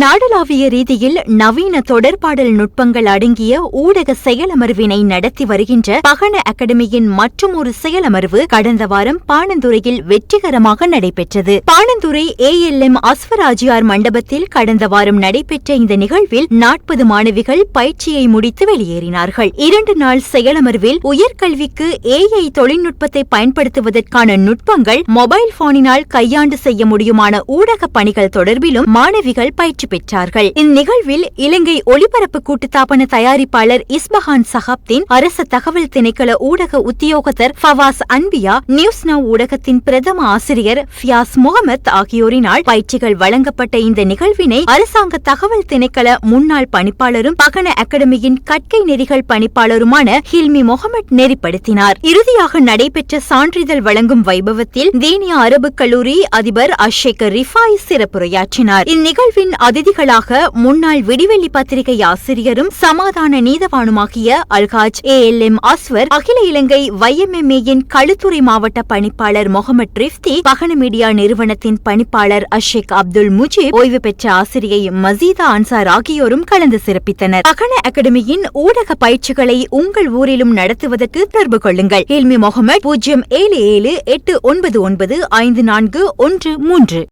நாடளாவிய ரீதியில் நவீன தொடர்பாடல் நுட்பங்கள் அடங்கிய ஊடக செயலமர்வினை நடத்தி வருகின்ற பகன அகாடமியின் மற்றுமொரு செயலமர்வு கடந்த வாரம் பாணந்துறையில் வெற்றிகரமாக நடைபெற்றது. பாணந்துறை ஏஎல்எம் அஸ்வராஜியார் மண்டபத்தில் கடந்த வாரம் நடைபெற்ற இந்த நிகழ்வில் நாற்பது மாணவிகள் பயிற்சியை முடித்து வெளியேறினார்கள். இரண்டு நாள் செயலமர்வில் உயர்கல்விக்கு ஏஐ தொழில்நுட்பத்தை பயன்படுத்துவதற்கான நுட்பங்கள் மொபைல் போனினால் கையாண்டு செய்ய முடியுமான ஊடக பணிகள் தொடர்பிலும் மாணவிகள் பயிற்சி வெற்றி பெற்றார்கள். இந்நிகழ்வில் இலங்கை ஒலிபரப்பு கூட்டுத்தாபன தயாரிப்பாளர் இஸ்பஹான் சஹாப்தின் அரசு தகவல் திணைக்கள ஊடக உத்தியோகத்தர் ஃபவாஸ் அன்பியா நியூஸ் நவ் ஊடகத்தின் பிரதம ஆசிரியர் ஃபியாஸ் முகமத் ஆகியோரினால் பயிற்சிகள் வழங்கப்பட்ட இந்த நிகழ்வினை அரசாங்க தகவல் திணைக்கள முன்னாள் பணிப்பாளரும் பகன அகாடமியின் கற்கை நெறிகள் பணிப்பாளருமான ஹில்மி முகமட் நெறிப்படுத்தினார். இறுதியாக நடைபெற்ற சான்றிதழ் வழங்கும் வைபவத்தில் தீனிய அரபு கல்லூரி அதிபர் அஷேக் ரிஃபாய் சிறப்புரையாற்றினார். இந்நிகழ்வின் அதிதிகளாக முன்னாள் விடிவெள்ளி பத்திரிகை ஆசிரியரும் சமாதான நீதவானுமாகிய Alhaj A L M Ashwar அகில இலங்கை வைஎம்எம்ஏயின் களுத்துறை மாவட்ட பணிப்பாளர் முகமது ரிஃப்தி பகன மீடியா நிறுவனத்தின் பணிப்பாளர் அஷேக் அப்துல் முஜீப் ஓய்வு பெற்ற ஆசிரியை மசீதா அன்சார் ஆகியோரும் கலந்து சிறப்பித்தனர். பகன அகாடமியின் ஊடக பயிற்சிகளை உங்கள் ஊரிலும் நடத்துவதற்கு தொடர்பு கொள்ளுங்கள். ஹில்மி முகமது பூஜ்ஜியம் ஏழு ஏழு எட்டு ஒன்பது ஒன்பது ஐந்து நான்கு ஒன்று மூன்று.